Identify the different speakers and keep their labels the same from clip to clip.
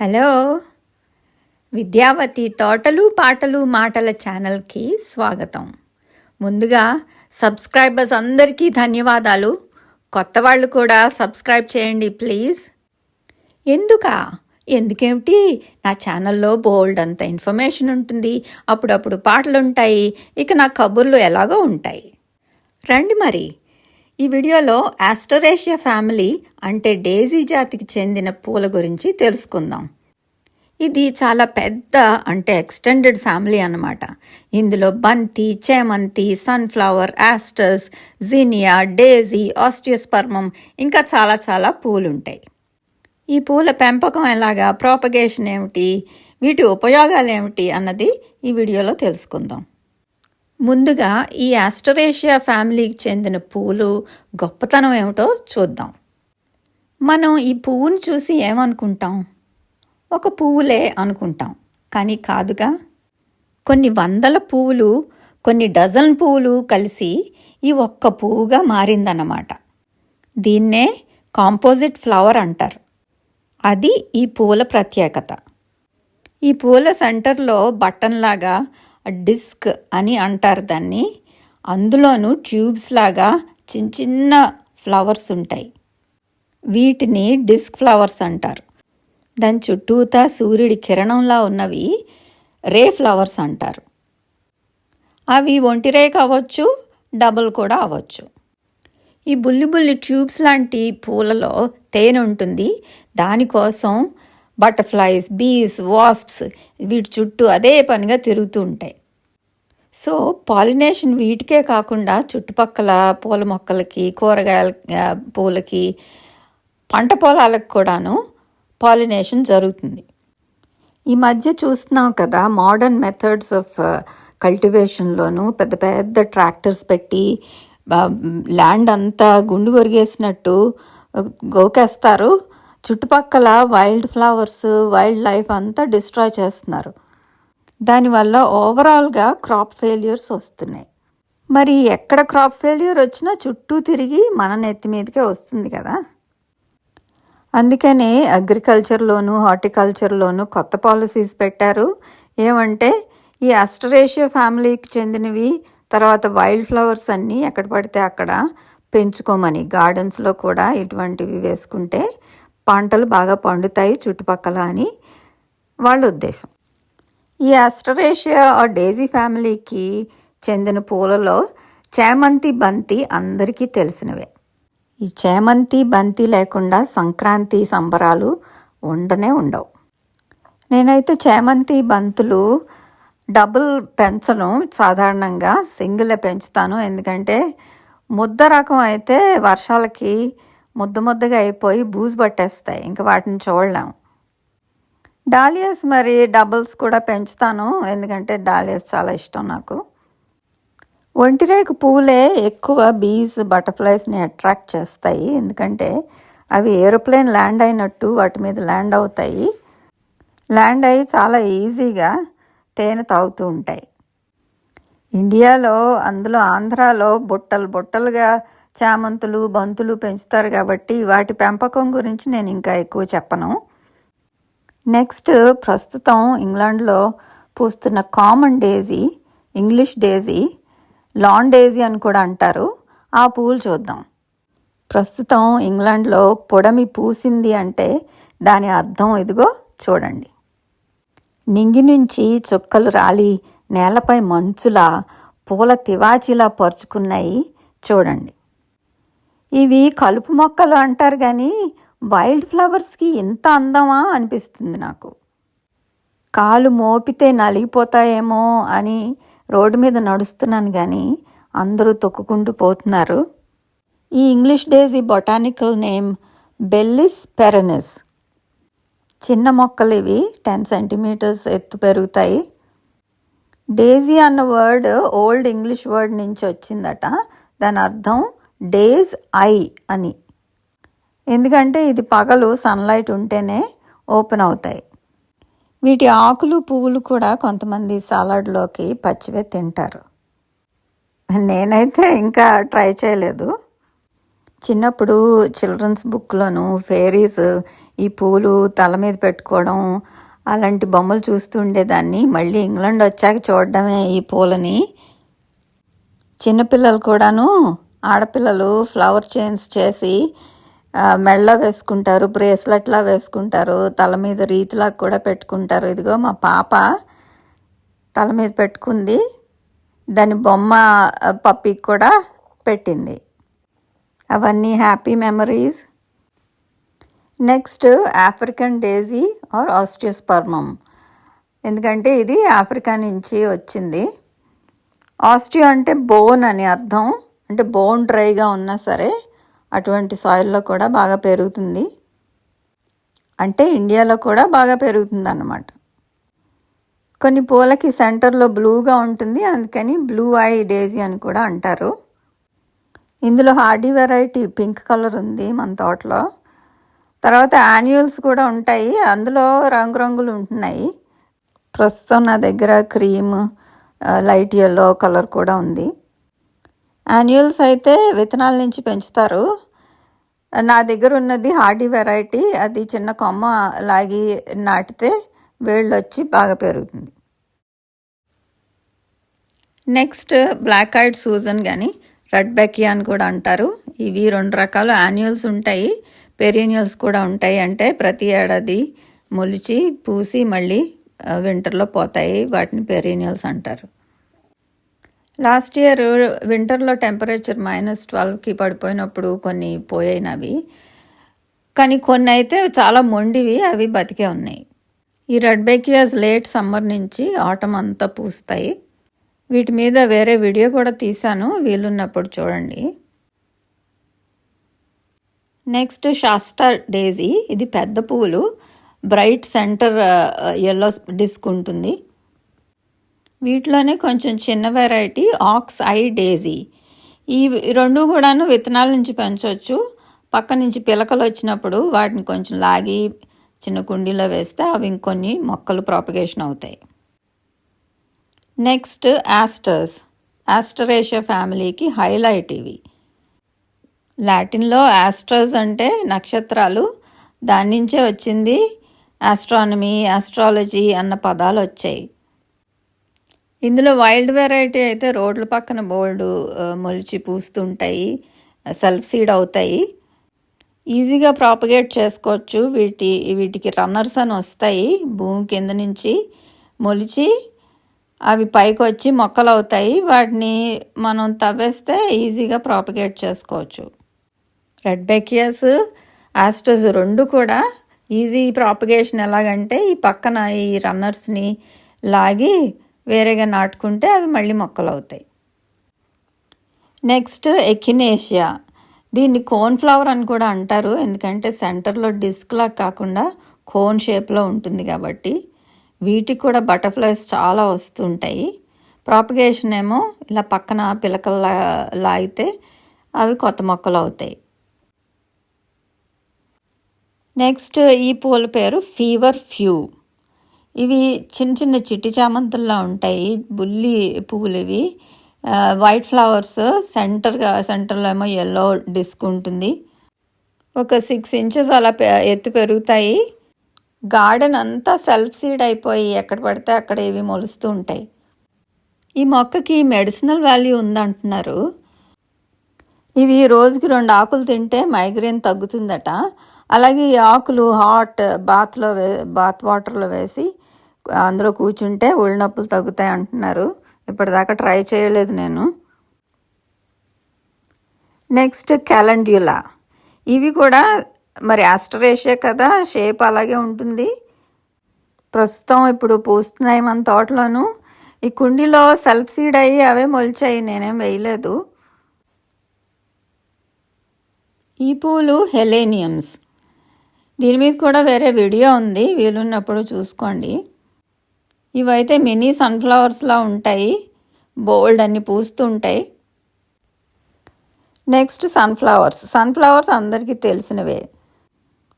Speaker 1: Hello. Vidyavati తోటలు పాటలు మాటల ఛానల్కి స్వాగతం. ముందుగా సబ్స్క్రైబర్స్ అందరికీ ధన్యవాదాలు. కొత్త వాళ్ళు కూడా సబ్స్క్రైబ్ చేయండి ప్లీజ్. ఎందుకా? ఎందుకేమిటి? నా ఛానల్లో బోల్డ్ అంత ఇన్ఫర్మేషన్ ఉంటుంది. అప్పుడప్పుడు పాటలు ఉంటాయి ఇక నా కబుర్లు ఎలాగో ఉంటాయి. రండి మరి. ఈ వీడియోలో ఆస్టరేషియా ఫ్యామిలీ అంటే డేజీ జాతికి చెందిన పూల గురించి తెలుసుకుందాం. ఇది చాలా పెద్ద అంటే ఎక్స్టెండెడ్ ఫ్యామిలీ అన్నమాట. ఇందులో బంతి చేమంతి సన్ఫ్లవర్ యాస్టర్స్ జీనియా డేజీ ఆస్టియోస్పర్మం ఇంకా చాలా చాలా పూలు ఉంటాయి ఈ పూల పెంపకం ఎలాగా ప్రాపగేషన్ ఏమిటి వీటి ఉపయోగాలు ఏమిటి అన్నది ఈ వీడియోలో తెలుసుకుందాం. ముందుగా ఈ ఆస్టరేషియా ఫ్యామిలీకి చెందిన పూలు గొప్పతనం ఏమిటో చూద్దాం. మనం ఈ పువ్వును చూసి ఏమనుకుంటాం? ఒక పువ్వులే అనుకుంటాం. కానీ కాదుగా? కొన్ని వందల పువ్వులు కొన్ని డజన్ పువ్వులు కలిసి ఈ ఒక్క పువ్వుగా మారిందన్నమాట. దీన్నే కాంపోజిట్ ఫ్లవర్ అంటారు. అది ఈ పూల ప్రత్యేకత. ఈ పూల సెంటర్లో బట్టన్లాగా డిస్క్ అని అంటారు దాన్ని. అందులోనూ ట్యూబ్స్ లాగా చిన్న చిన్న ఫ్లవర్స్ ఉంటాయి. వీటిని డిస్క్ ఫ్లవర్స్ అంటారు. దాని చుట్టూతా సూర్యుడి కిరణంలా ఉన్నవి రే ఫ్లవర్స్ అంటారు. అవి ఒంటి రేఖ అవ్వచ్చు డబుల్ కూడా అవ్వచ్చు. ఈ బుల్లి బుల్లి ట్యూబ్స్ లాంటి పూలలో తేనె ఉంటుంది. దానికోసం బటర్ఫ్లైస్ బీస్ వాస్ప్స్ వీటి చుట్టూ అదే పనిగా తిరుగుతూ ఉంటాయి. సో పాలినేషన్ వీటికే కాకుండా చుట్టుపక్కల పూల మొక్కలకి కూరగాయల పూలకి పంట పొలాలకు కూడాను పాలినేషన్ జరుగుతుంది. ఈ మధ్య చూస్తున్నాం కదా మోడర్న్ మెథడ్స్ ఆఫ్ కల్టివేషన్లోనూ పెద్ద పెద్ద ట్రాక్టర్స్ పెట్టి ల్యాండ్ అంతా గుండు కొరిగేసినట్టు గోకేస్తారు. చుట్టుపక్కల వైల్డ్ ఫ్లవర్స్ వైల్డ్ లైఫ్ అంతా డిస్ట్రాయ్ చేస్తున్నారు. దానివల్ల ఓవరాల్గా క్రాప్ ఫెయిల్యూర్స్ వస్తున్నాయి. మరి ఎక్కడ క్రాప్ ఫెయిల్యూర్ వచ్చినా చుట్టూ తిరిగి మన నెత్తి మీదకే వస్తుంది కదా. అందుకనే అగ్రికల్చర్లోను హార్టికల్చర్లోను కొత్త పాలసీస్ పెట్టారు. ఏమంటే ఈ అస్టరేషియా ఫ్యామిలీకి చెందినవి తర్వాత వైల్డ్ ఫ్లవర్స్ అన్నీ ఎక్కడ పడితే అక్కడ పెంచుకోమని గార్డెన్స్లో కూడా ఇటువంటివి వేసుకుంటే పంటలు బాగా పండుతాయి చుట్టుపక్కల అని వాళ్ళ ఉద్దేశం. ఈ అస్టరేషియా ఆ డేజీ ఫ్యామిలీకి చెందిన పూలలో చేమంతి బంతి అందరికీ తెలిసినవే. ఈ చేమంతి బంతి లేకుండా సంక్రాంతి సంబరాలు ఉండనే ఉండవు. నేనైతే చేమంతి బంతులు డబుల్ పెంచను సాధారణంగా సింగిలే పెంచుతాను. ఎందుకంటే ముద్ద రకం అయితే వర్షాలకి ముద్ద ముద్దగా అయిపోయి బూజు పట్టేస్తాయి. ఇంకా వాటిని చూడలేం. డాలియస్ మరి డబుల్స్ కూడా పెంచుతాను. ఎందుకంటే డాలియస్ చాలా ఇష్టం నాకు. ఒంటిరేకు పువ్వులే ఎక్కువ బీస్ బటర్ఫ్లైస్ని అట్రాక్ట్ చేస్తాయి. ఎందుకంటే అవి ఏరోప్లేన్ ల్యాండ్ అయినట్టు వాటి మీద ల్యాండ్ అవుతాయి. ల్యాండ్ అయ్యి చాలా ఈజీగా తేనె తాగుతూ ఉంటాయి. ఇండియాలో అందులో ఆంధ్రాలో బుట్టలు బుట్టలుగా చామంతులు బంతులు పెంచుతారు కాబట్టి వాటి పెంపకం గురించి నేను ఇంకా ఎక్కువ చెప్పను. నెక్స్ట్ ప్రస్తుతం ఇంగ్లాండ్లో పూస్తున్న common daisy English daisy lawn daisy అని కూడా అంటారు. ఆ పువ్వులు చూద్దాం. ప్రస్తుతం ఇంగ్లాండ్లో పొడమి పూసింది అంటే దాని అర్థం ఇదిగో చూడండి. నింగి నుంచి చుక్కలు రాలి నేలపై మంచులా పూల తివాచీలా పరుచుకున్నాయి చూడండి. ఇవి కలుపు మొక్కలు అంటారు కానీ వైల్డ్ ఫ్లవర్స్కి ఇంత అందమా అనిపిస్తుంది నాకు. కాలు మోపితే నలిగిపోతాయేమో అని రోడ్డు మీద నడుస్తున్నాను కానీ అందరూ తొక్కుకుంటూ పోతున్నారు. ఈ English daisy botanical name Bellis perennis. చిన్న మొక్కలు ఇవి టెన్ సెంటీమీటర్స్ ఎత్తు పెరుగుతాయి. డేజీ అన్న వర్డ్ ఓల్డ్ ఇంగ్లీష్ వర్డ్ నుంచి వచ్చిందట. దాని అర్థం డేస్ ఐ అని. ఎందుకంటే ఇది పగలు సన్లైట్ ఉంటేనే ఓపెన్ అవుతాయి. వీటి ఆకులు పువ్వులు కూడా కొంతమంది సలాడ్లోకి పచ్చివే తింటారు. నేనైతే ఇంకా ట్రై చేయలేదు. చిన్నప్పుడు చిల్డ్రన్స్ బుక్లోను ఫేరీస్ ఈ పూలు తల మీద పెట్టుకోవడం అలాంటి బొమ్మలు చూస్తూ ఉండేదాన్ని. మళ్ళీ ఇంగ్లాండ్ వచ్చాక చూడడమే ఈ పూలని. చిన్నపిల్లలు కూడాను ఆడపిల్లలు ఫ్లవర్ చైన్స్ చేసి మెళ్ళ వేసుకుంటారు బ్రేస్లెట్లా వేసుకుంటారు తల మీద రీతిలా కూడా పెట్టుకుంటారు. ఇదిగో మా పాప తల మీద పెట్టుకుంది దాని బొమ్మ పప్పికి కూడా పెట్టింది. అవన్నీ happy memories. Next African daisy or osteospermum ఎందుకంటే ఇది ఆఫ్రికా నుంచి వచ్చింది. ఆస్ట్రియో అంటే బోన్ అని అర్థం. అంటే బోన్ డ్రైగా ఉన్నా సరే అటువంటి సాయిల్లో కూడా బాగా పెరుగుతుంది. అంటే ఇండియాలో కూడా బాగా పెరుగుతుంది అన్నమాట కొన్ని పూలకి సెంటర్లో బ్లూగా ఉంటుంది. అందుకని బ్లూ ఐ డేజీ అని కూడా అంటారు. ఇందులో హార్డీ వెరైటీ పింక్ కలర్ ఉంది మన తోటలో. తర్వాత యాన్యువల్స్ కూడా ఉంటాయి. అందులో రంగురంగులు ఉంటున్నాయి. ప్రస్తుతం నా దగ్గర క్రీమ్ లైట్ ఎల్లో కలర్ కూడా ఉంది. యాన్యువల్స్ అయితే విత్తనాల నుంచి పెంచుతారు. నా దగ్గర ఉన్నది హార్డీ వెరైటీ. అది చిన్న కొమ్మ లాగి నాటితే వేళ్ళు వచ్చి బాగా పెరుగుతుంది. నెక్స్ట్ బ్లాక్ ఐడ్ సూజన్ కానీ రెడ్ బెకియా అని కూడా అంటారు. ఇవి రెండు రకాల యాన్యువల్స్ ఉంటాయి. పెరీనియల్స్ కూడా ఉంటాయి. అంటే ప్రతి ఏడాది మొలిచి పూసి మళ్ళీ వింటర్లో పోతాయి. వాటిని పెరీనియల్స్ అంటారు. లాస్ట్ ఇయర్ వింటర్లో టెంపరేచర్ మైనస్ ట్వెల్వ్కి పడిపోయినప్పుడు కొన్ని పోయినవి కానీ కొన్ని అయితే చాలా మొండివి అవి బతికే ఉన్నాయి. ఈ రెడ్ బెక్యూస్ లేట్ సమ్మర్ నుంచి ఆటం అంతా పూస్తాయి. వీటి మీద వేరే వీడియో కూడా తీశాను వీలున్నప్పుడు చూడండి. నెక్స్ట్ షాస్టా డేజీ ఇది పెద్ద పువ్వులు. బ్రైట్ సెంటర్ ఎల్లో డిస్క్ ఉంటుంది. వీటిలోనే కొంచెం చిన్న వెరైటీ ఆక్స్ ఐ డేజీ ఈ రెండు కూడాను విత్తనాల నుంచి పెంచవచ్చు పక్క నుంచి పిలకలు వచ్చినప్పుడు వాటిని కొంచెం లాగి చిన్న కుండీలో వేస్తే అవి ఇంకొన్ని మొక్కలు ప్రాపగేషన్ అవుతాయి. నెక్స్ట్ యాస్టర్స్ యాస్టరేషియా ఫ్యామిలీకి హైలైట్ ఇవి. లాటిన్లో యాస్ట్రస్ అంటే నక్షత్రాలు. దాని నుంచే వచ్చింది ఆస్ట్రానమీ ఆస్ట్రాలజీ అన్న పదాలు వచ్చాయి. ఇందులో వైల్డ్ వెరైటీ అయితే రోడ్ల పక్కన బోల్డ్ మొలిచి పూస్తుంటాయి సెల్ఫ్ సీడ్ అవుతాయి. ఈజీగా ప్రాపగేట్ చేసుకోవచ్చు. వీటి వీటికి రన్నర్స్ అని వస్తాయి భూమి కింద నుంచి. మొలిచి అవి పైకి వచ్చి మొక్కలు అవుతాయి. వాటిని మనం తవ్వేస్తే ఈజీగా ప్రాపగేట్ చేసుకోవచ్చు. రెడ్ బెకియస్ ఆస్టర్స్ రెండు కూడా ఈజీ ప్రాపగేషన్ ఎలాగంటే ఈ పక్కన ఈ రన్నర్స్ని లాగి వేరేగా నాటుకుంటే అవి మళ్ళీ మొక్కలు అవుతాయి నెక్స్ట్ ఎకినేషియా దీన్ని కోన్ ఫ్లవర్ అని కూడా అంటారు. ఎందుకంటే సెంటర్లో డిస్క్లా కాకుండా కోన్ షేప్లో ఉంటుంది కాబట్టి వీటికి కూడా బటర్ఫ్లైస్ చాలా వస్తుంటాయి. ప్రాపగేషన్ ఏమో ఇలా పక్కన పిలకలు లాగితే అవి కొత్త మొక్కలు అవుతాయి నెక్స్ట్ ఈ పూల పేరు ఫీవర్ ఫ్యూ. ఇవి చిన్న చిన్న చిట్టి చామంతుల్లా ఉంటాయి బుల్లి పువ్వులు ఇవి వైట్ ఫ్లవర్స్ సెంటర్గా సెంటర్లో ఏమో ఎల్లో డిస్క్ ఉంటుంది. ఒక సిక్స్ ఇంచెస్ అలా ఎత్తు పెరుగుతాయి. గార్డెన్ అంతా సెల్ఫ్ సీడ్ అయిపోయి ఎక్కడ పడితే అక్కడ ఇవి మొలుస్తూ ఉంటాయి. ఈ మొక్కకి మెడిసినల్ వాల్యూ ఉందంటున్నారు. ఇవి రోజుకి రెండు ఆకులు తింటే మైగ్రేన్ తగ్గుతుందట. అలాగే ఈ ఆకులు హాట్ బాత్లో వే బాత్ వాటర్లో వేసి అందులో కూర్చుంటే ఒళ్ళు నొప్పులు తగ్గుతాయి అంటున్నారు. ఇప్పటిదాకా ట్రై చేయలేదు నేను. Next calendula. ఇవి కూడా మరి ఆస్టరేషియా కదా షేప్ అలాగే ఉంటుంది. ప్రస్తుతం ఇప్పుడు పూస్తున్నాయి మన తోటలోను. ఈ కుండీలో సెల్ఫ్ సీడ్ అయ్యి అవే మొలిచాయి నేనేం వేయలేదు. ఈ పూలు హెలేనియమ్స్. దీని మీద కూడా వేరే వీడియో ఉంది వీలున్నప్పుడు చూసుకోండి. ఇవైతే మినీ సన్ఫ్లవర్స్లా ఉంటాయి. బోల్డ్ అన్ని పూస్తుంటాయి. Next sunflowers. సన్ఫ్లవర్స్ అందరికీ తెలిసినవే.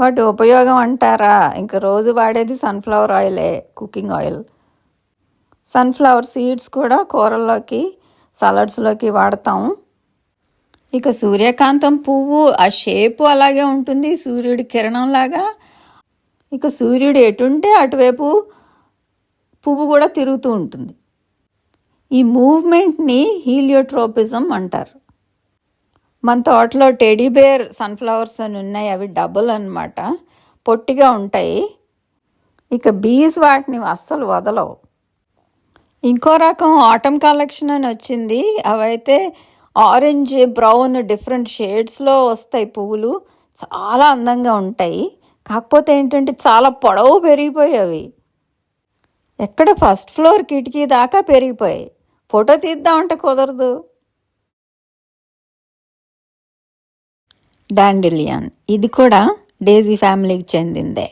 Speaker 1: వాటి ఉపయోగం అంటారా? ఇంకా రోజు వాడేది సన్ఫ్లవర్ ఆయిలే కుకింగ్ ఆయిల్. సన్ఫ్లవర్ సీడ్స్ కూడా కూరల్లోకి సలాడ్స్లోకి వాడతాం. ఇక సూర్యకాంతం పువ్వు ఆ షేపు అలాగే ఉంటుంది సూర్యుడి కిరణంలాగా. ఇక సూర్యుడు ఎటుంటే అటువైపు పువ్వు కూడా తిరుగుతూ ఉంటుంది. ఈ మూవ్మెంట్ని హీలియోట్రోపిజం అంటారు. మన తోటలో టెడీ బేర్ సన్ఫ్లవర్స్ అని ఉన్నాయి అవి డబుల్ అనమాట పొట్టిగా ఉంటాయి. ఇక బీస్ వాటిని అస్సలు వదలవు. ఇంకో రకం ఆటమ్ కలెక్షన్ అని వచ్చింది. అవైతే ఆరెంజ్ బ్రౌన్ డిఫరెంట్ షేడ్స్లో వస్తాయి పువ్వులు. చాలా అందంగా ఉంటాయి. కాకపోతే ఏంటంటే చాలా పొడవు పెరిగిపోయావి ఎక్కడ ఫస్ట్ ఫ్లోర్ కిటికీ దాకా పెరిగిపోయాయి. ఫోటో తీద్దామంటే కుదరదు. డాండిలియన్. ఇది కూడా డేజీ ఫ్యామిలీకి చెందిందే.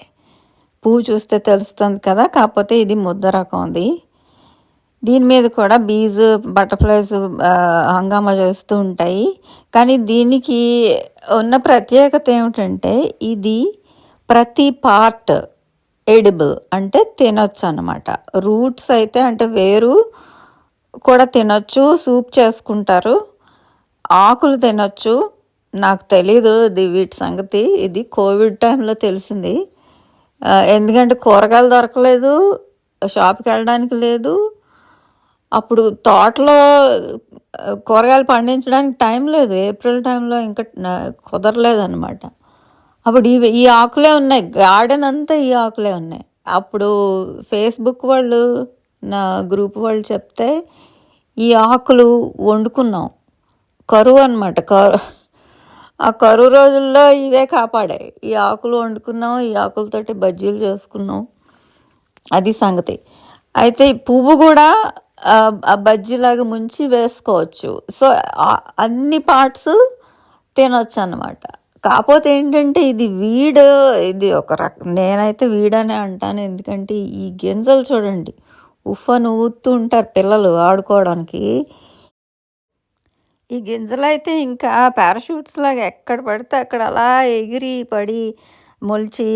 Speaker 1: పువ్వు చూస్తే తెలుస్తుంది కదా కాకపోతే ఇది ముద్ద రకం ఉంది. దీని మీద కూడా బీజ్ బటర్ఫ్లైస్ హంగామా చేస్తూ ఉంటాయి. కానీ దీనికి ఉన్న ప్రత్యేకత ఏమిటంటే ఇది ప్రతి పార్ట్ ఎడిబుల్ అంటే తినొచ్చు అనమాట రూట్స్ అయితే అంటే వేరు కూడా తినొచ్చు సూప్ చేసుకుంటారు. ఆకులు తినొచ్చు. నాకు తెలీదు ఇది వీటి సంగతి. ఇది కోవిడ్ టైంలో తెలిసింది. ఎందుకంటే కూరగాయలు దొరకలేదు షాప్కి వెళ్ళడానికి లేదు. అప్పుడు తోటలో కూరగాయలు పండించడానికి టైం లేదు. ఏప్రిల్ టైంలో ఇంకా కుదరలేదు అనమాట అప్పుడు ఇవి ఈ ఆకులే ఉన్నాయి. గార్డెన్ అంతా ఈ ఆకులే ఉన్నాయి. అప్పుడు ఫేస్బుక్ వాళ్ళు నా గ్రూప్ వాళ్ళు చెప్తే ఈ ఆకులు వండుకున్నాం. కరువు అనమాట కరు ఆ కరువు రోజుల్లో ఇవే కాపాడాయి. ఈ ఆకులు వండుకున్నాం ఈ ఆకులతోటి బజ్జీలు చేసుకున్నాం. అది సంగతి. అయితే పువ్వు కూడా ఆ బజ్జీలాగా ముంచి వేసుకోవచ్చు. సో అన్ని పార్ట్స్ తినొచ్చు అనమాట కాకపోతే ఏంటంటే ఇది వీడ్ ఇది ఒక రక నేనైతే వీడనే అంటాను. ఎందుకంటే ఈ గింజలు చూడండి. ఉఫ్ఫను ఊతూ ఉంటారు పిల్లలు ఆడుకోవడానికి. ఈ గింజలు అయితే ఇంకా పారాషూట్స్ లాగా ఎక్కడ పడితే అక్కడ అలా ఎగిరి పడి మొలిచి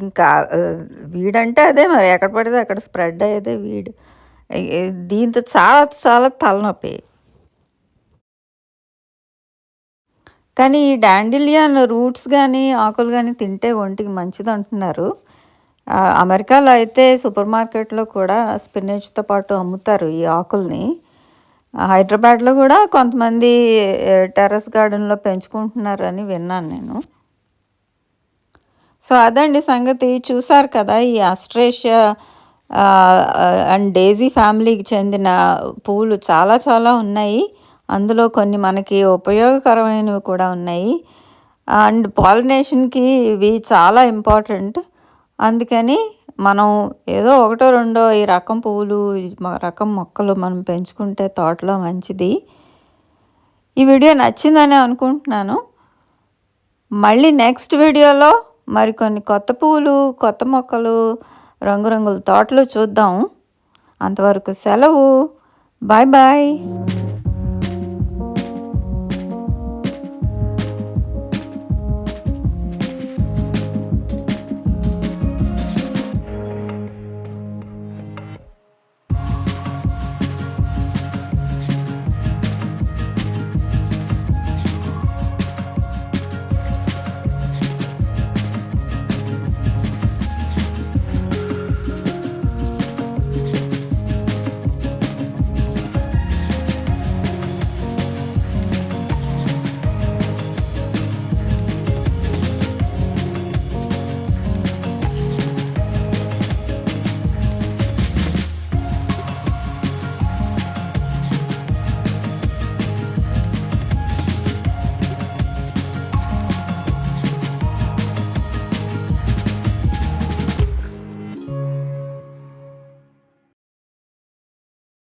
Speaker 1: ఇంకా వీడంటే అదే మరి. ఎక్కడ పడితే అక్కడ స్ప్రెడ్ అయ్యేదే వీడు. దీంతో చాలా చాలా తలనొప్పి. కానీ ఈ డాండిలియన్ రూట్స్ కానీ ఆకులు కానీ తింటే ఒంటికి మంచిది అంటున్నారు. అమెరికాలో అయితే సూపర్ మార్కెట్లో కూడా స్పినేజ్తో పాటు అమ్ముతారు ఈ ఆకుల్ని. హైదరాబాద్లో కూడా కొంతమంది టెర్రస్ గార్డెన్లో పెంచుకుంటున్నారని విన్నాను నేను. సో అదండి సంగతి. చూసారు కదా ఈ ఆస్ట్రేషియా అండ్ డేజీ ఫ్యామిలీకి చెందిన పువ్వులు చాలా చాలా ఉన్నాయి. అందులో కొన్ని మనకి ఉపయోగకరమైనవి కూడా ఉన్నాయి. అండ్ పాలినేషన్కి ఇవి చాలా ఇంపార్టెంట్. అందుకని మనం ఏదో ఒకటో రెండో ఈ రకం పువ్వులు రకం మొక్కలు మనం పెంచుకుంటే తోటలో మంచిది. ఈ వీడియో నచ్చిందని అనుకుంటున్నాను. మళ్ళీ నెక్స్ట్ వీడియోలో మరికొన్ని కొత్త పువ్వులు కొత్త మొక్కలు రంగురంగుల తోటలు చూద్దాం. అంతవరకు సెలవు. Bye bye.